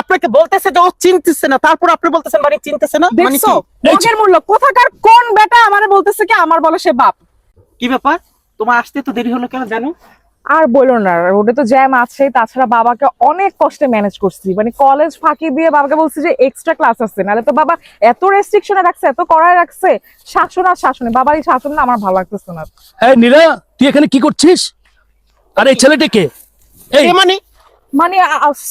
আপনাকে বলতেছে যে ও চিনতেছে না তারপর আপনি বলতেছেন মানে চিনতেছে না? মানে দেখছ কি? মগের মূল্য। কোথাকার কোন বেটা আমারে বলতেছে কি আমার বলে সে বাপ কি ব্যাপার? তোমার আসতে তো দেরি হলো কেন জানো? আর বলো না রোডে তো জ্যাম আছে তাছাড়া বাবাকে অনেক কষ্টে ম্যানেজ করছি। মানে কলেজ ফাঁকি দিয়ে বাবাকে বলছি যে এক্সট্রা ক্লাস আছে নাহলে তো বাবা এত রেস্ট্রিকশনে রাখছে এত কড়ায় রাখছে শাসন আর শাসনে বাবার এই শাসন না আমার ভালো লাগতেছে না। এই নীরা তুই এখানে কি করছিস? আর এই ছেলেটা এই মানে? মানে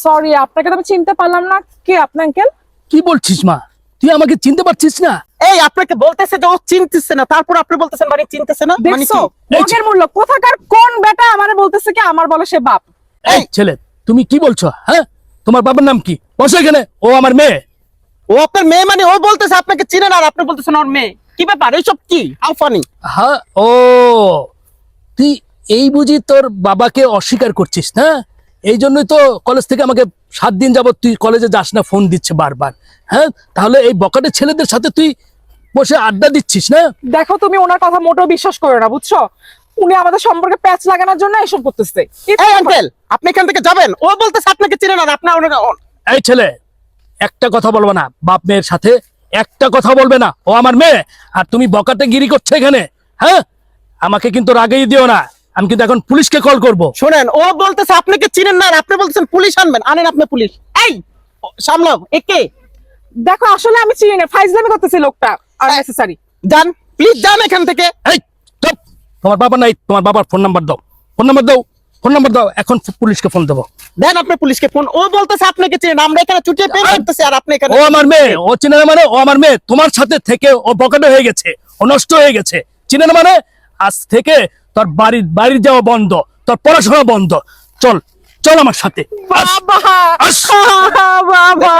সরি আপনাকে তো আমি চিনতে পারলাম না। কে আপনি আঙ্কেল কি বলছিস মা? তুই আমাকে চিনতে পারছিস না? এই আপনাকে বলতেছে যে ও চিনতেছে না। তারপর আপনি বলতেছেন মানে চিনতেছে না? মানে কি? মগের মূল্য। কোথাকার কোন বেটা আমারে বলতেছে কি আমার বলে সে বাপ? এই ছেলে তুমি কি বলছো হ্যাঁ? তোমার বাবার নাম কি? বসো এখানে ও আমার মেয়ে। ও আপনার মেয়ে মানে ও বলতেছে আপনাকে চিনে না আর আপনি বলতেছেন ওর মেয়ে। কি ব্যাপার এইসব কি? হাউ ফানি হ্যাঁ ও তুই এই বুঝি তোর বাবাকে অস্বীকার করছিস না এই জন্যই তো কলেজ থেকে আমাকে সাত দিন যাবত তুই কলেজে যাস না ফোন দিচ্ছে বারবার। হ্যাঁ? তাহলে এই বকাটের ছেলেদের সাথে তুই বসে আড্ডা দিচ্ছিস না? দেখো তুমি ওনার কথা মোটেও বিশ্বাস করো না বুঝছ? উনি আমাদের সম্পর্কে প্যাচ লাগানোর জন্য এসব করতেছে। এই আঙ্কেল আপনি এখান থেকে যাবেন? ও বলতেছে আপনাকে চিনে না আপনার ওনাকে- এই ছেলে একটা কথা বলব না বাপ মেয়ের সাথে একটা কথা বলবে না। ও আমার মেয়ে আর তুমি বকাটে গিরি করছ এখানে হ্যাঁ? আমাকে কিন্তু রাগেই দিও না। আমি কিন্তু এখন পুলিশকে কল করব। শোনেন ও বলতেছে আপনাকে চিনেন না আপনি বলতেছেন পুলিশ আনবেন আনেন আপনি পুলিশ। এই সামলাও একে দেখো আসলে আমি চিনি না ফাইজলামি করতেছে লোকটা আর নেসেসারি যান প্লিজ যান এখান থেকে। এই চুপ। তোমার বাবা নাই তোমার বাবার ফোন নাম্বার দাও। ফোন নাম্বার দাও ফোন নাম্বার দাও এখন পুলিশকে ফোন দেবো। দেন আপনি পুলিশকে ফোন ও বলতেছে আপনাকে চিনেন আমরা এখানে চুটিয়ে পেন করতেছি আর আপনি এখানে ও আমার মেয়ে ও চিনে না মানে ও আমার মেয়ে তোমার সাথে থেকে ও বকাটে হয়ে গেছে ও নষ্ট হয়ে গেছে। চিনে না মানে আজ থেকে তোর বাড়ির বাড়ির যাওয়া বন্ধ তোর পড়াশোনা বন্ধ। চল চল আমার সাথে। বাবা বাবা।